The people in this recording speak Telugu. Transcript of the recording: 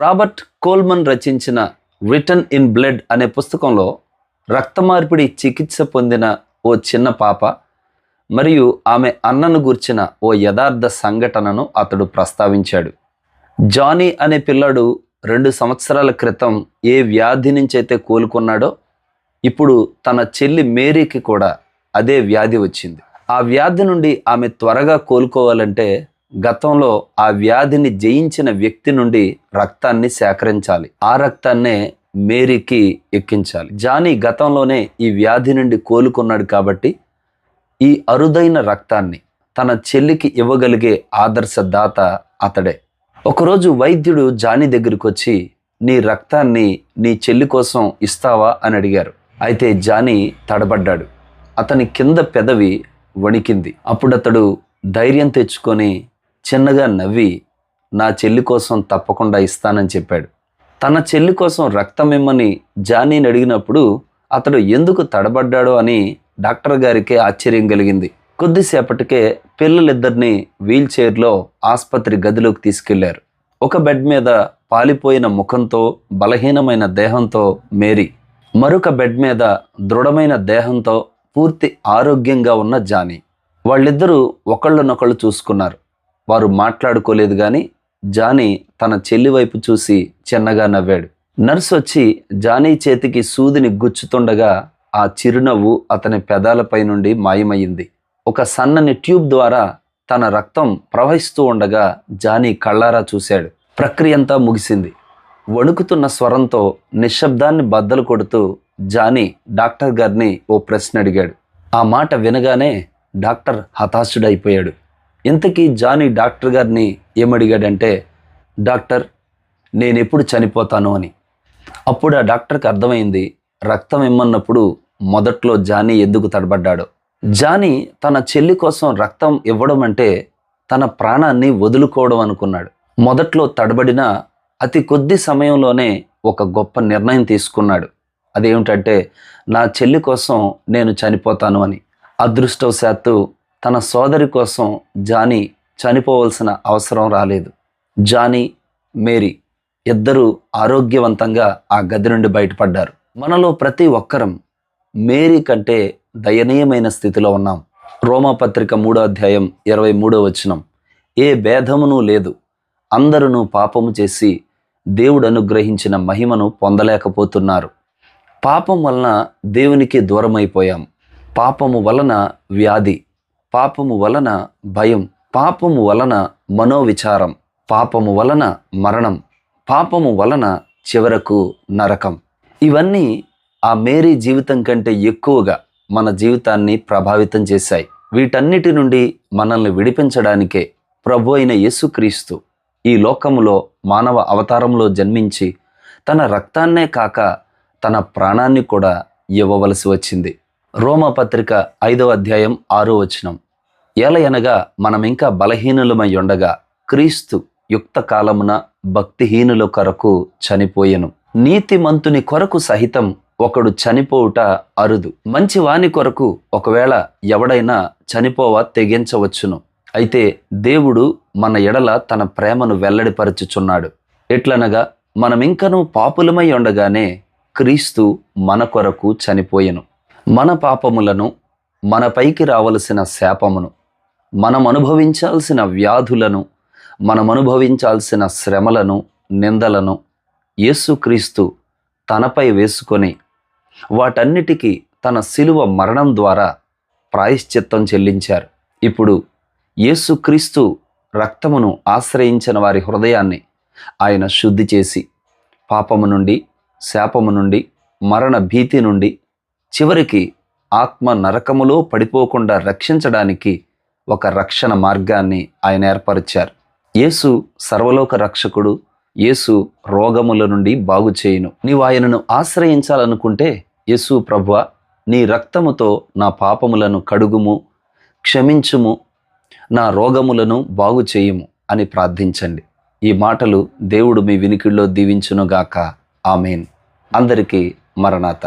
రాబర్ట్ కోల్మన్ రచించిన రిటర్న్ ఇన్ బ్లడ్ అనే పుస్తకంలో రక్త మార్పిడి చికిత్స పొందిన ఓ చిన్న పాప మరియు ఆమె అన్నను గూర్చిన ఓ యథార్థ సంఘటనను అతడు ప్రస్తావించాడు. జానీ అనే పిల్లాడు రెండు సంవత్సరాల క్రితం ఏ వ్యాధి నుంచి అయితే కోలుకున్నాడో ఇప్పుడు తన చెల్లి మేరీకి కూడా అదే వ్యాధి వచ్చింది. ఆ వ్యాధి నుండి ఆమె త్వరగా కోలుకోవాలంటే గతంలో ఆ వ్యాధిని జయించిన వ్యక్తి నుండి రక్తాన్ని సేకరించాలి. ఆ రక్తాన్నే మేరీకి ఎక్కించాలి. జానీ గతంలోనే ఈ వ్యాధి నుండి కోలుకున్నాడు కాబట్టి ఈ అరుదైన రక్తాన్ని తన చెల్లికి ఇవ్వగలిగే ఆదర్శ దాత అతడే. ఒకరోజు వైద్యుడు జానీ దగ్గరికి వచ్చి నీ రక్తాన్ని నీ చెల్లి కోసం ఇస్తావా? అని అడిగారు. అయితే జానీ తడబడ్డాడు. అతని కింద పెదవి వణికింది. అప్పుడు అతడు ధైర్యం తెచ్చుకొని చిన్నగా నవ్వి నా చెల్లి కోసం తప్పకుండా ఇస్తానని చెప్పాడు. తన చెల్లి కోసం రక్తం ఇమ్మని జానీని అడిగినప్పుడు అతడు ఎందుకు తడబడ్డాడో అని డాక్టర్ గారికి ఆశ్చర్యం కలిగింది. కొద్దిసేపటికే పిల్లలిద్దరిని వీల్ చైర్లో ఆసుపత్రి గదిలోకి తీసుకెళ్ళారు. ఒక బెడ్ మీద పాలిపోయిన ముఖంతో బలహీనమైన దేహంతో మేరీ మరొక బెడ్ మీద దృఢమైన దేహంతో పూర్తి ఆరోగ్యంగా ఉన్న జానీ. వాళ్ళిద్దరూ ఒకళ్ళనొకళ్ళు చూసుకున్నారు. వారు మాట్లాడుకోలేదు కానీ జానీ తన చెల్లి వైపు చూసి చిన్నగా నవ్వాడు. నర్స్ వచ్చి జానీ చేతికి సూదిని గుచ్చుతుండగా ఆ చిరునవ్వు అతని పెదాలపై నుండి మాయమయ్యింది. ఒక సన్నని ట్యూబ్ ద్వారా తన రక్తం ప్రవహిస్తూ ఉండగా జానీ కళ్ళారా చూశాడు. ప్రక్రియంతా ముగిసింది. వణుకుతున్న స్వరంతో నిశ్శబ్దాన్ని బద్దలు కొడుతూ జానీ డాక్టర్ గారిని ఓ ప్రశ్న అడిగాడు. ఆ మాట వినగానే డాక్టర్ హతాశుడైపోయాడు. ఇంతకీ జానీ డాక్టర్ గారిని ఏమడిగాడంటే డాక్టర్ నేను ఎప్పుడు చనిపోతాను అని. అప్పుడు ఆ డాక్టర్కి అర్థమైంది రక్తం ఇమ్మన్నప్పుడు మొదట్లో జానీ ఎందుకు తడబడ్డాడు. జానీ తన చెల్లి కోసం రక్తం ఇవ్వడం అంటే తన ప్రాణాన్ని వదులుకోవడం అనుకున్నాడు. మొదట్లో తడబడిన అతి కొద్ది సమయంలోనే ఒక గొప్ప నిర్ణయం తీసుకున్నాడు. అదేమిటంటే నా చెల్లి కోసం నేను చనిపోతాను అని. అదృష్టవశాత్తు తన సోదరి కోసం జానీ చనిపోవలసిన అవసరం రాలేదు. జానీ మేరీ ఇద్దరూ ఆరోగ్యవంతంగా ఆ గది నుండి బయటపడ్డారు. మనలో ప్రతి ఒక్కరం మేరీ కంటే దయనీయమైన స్థితిలో ఉన్నాం. రోమపత్రిక మూడో అధ్యాయం ఇరవై మూడో వచనం. ఏ భేదమును లేదు. అందరూ పాపము చేసి దేవుడు అనుగ్రహించిన మహిమను పొందలేకపోతున్నారు. పాపం వలన దేవునికి దూరమైపోయాం. పాపము వలన వ్యాధి పాపము వలన భయం పాపము వలన మనోవిచారం పాపము వలన మరణం పాపము వలన చివరకు నరకం. ఇవన్నీ ఆ మేరీ జీవితం కంటే ఎక్కువగా మన జీవితాన్ని ప్రభావితం చేశాయి. వీటన్నిటి నుండి మనల్ని విడిపించడానికే ప్రభు అయిన యేసుక్రీస్తు ఈ లోకములో మానవ అవతారంలో జన్మించి తన రక్తాన్నే కాక తన ప్రాణాన్ని కూడా ఇవ్వవలసి వచ్చింది. రోమపత్రిక ఐదవ అధ్యాయం ఆరో వచనం. ఏలయనగా మనం ఇంకా బలహీనులమై ఉండగా క్రీస్తు యుక్త కాలమున భక్తిహీనుల కొరకు చనిపోయెను. నీతిమంతుని కొరకు సహితం ఒకడు చనిపోవుట అరుదు. మంచి వాని కొరకు ఒకవేళ ఎవడైనా చనిపోవ తెగించవచ్చును. అయితే దేవుడు మన ఎడల తన ప్రేమను వెల్లడిపరచుచున్నాడు. ఎట్లనగా మనమింకను పాపులమై ఉండగానే క్రీస్తు మన కొరకు చనిపోయెను. మన పాపములను మనపైకి రావలసిన శాపమును మనం అనుభవించాల్సిన వ్యాధులను మనం అనుభవించాల్సిన శ్రమలను నిందలను యేసుక్రీస్తు తనపై వేసుకొని వాటన్నిటికీ తన శిలువ మరణం ద్వారా ప్రాయశ్చిత్తం చెల్లించారు. ఇప్పుడు యేసుక్రీస్తు రక్తమును ఆశ్రయించిన వారి హృదయాన్ని ఆయన శుద్ధి చేసి పాపము నుండి శాపము నుండి మరణ భీతి నుండి చివరికి ఆత్మ నరకములో పడిపోకుండా రక్షించడానికి ఒక రక్షణ మార్గాన్ని ఆయన ఏర్పరిచారు. యేసు సర్వలోక రక్షకుడు యేసు రోగముల నుండి బాగు చేయును. నీవు ఆయనను ఆశ్రయించాలనుకుంటే యేసు ప్రభువ నీ రక్తముతో నా పాపములను కడుగుము క్షమించుము నా రోగములను బాగు చేయుము అని ప్రార్థించండి. ఈ మాటలు దేవుడు మీ వినికిడిలో దీవించునుగాక. ఆమెన్. అందరికీ మరణాత.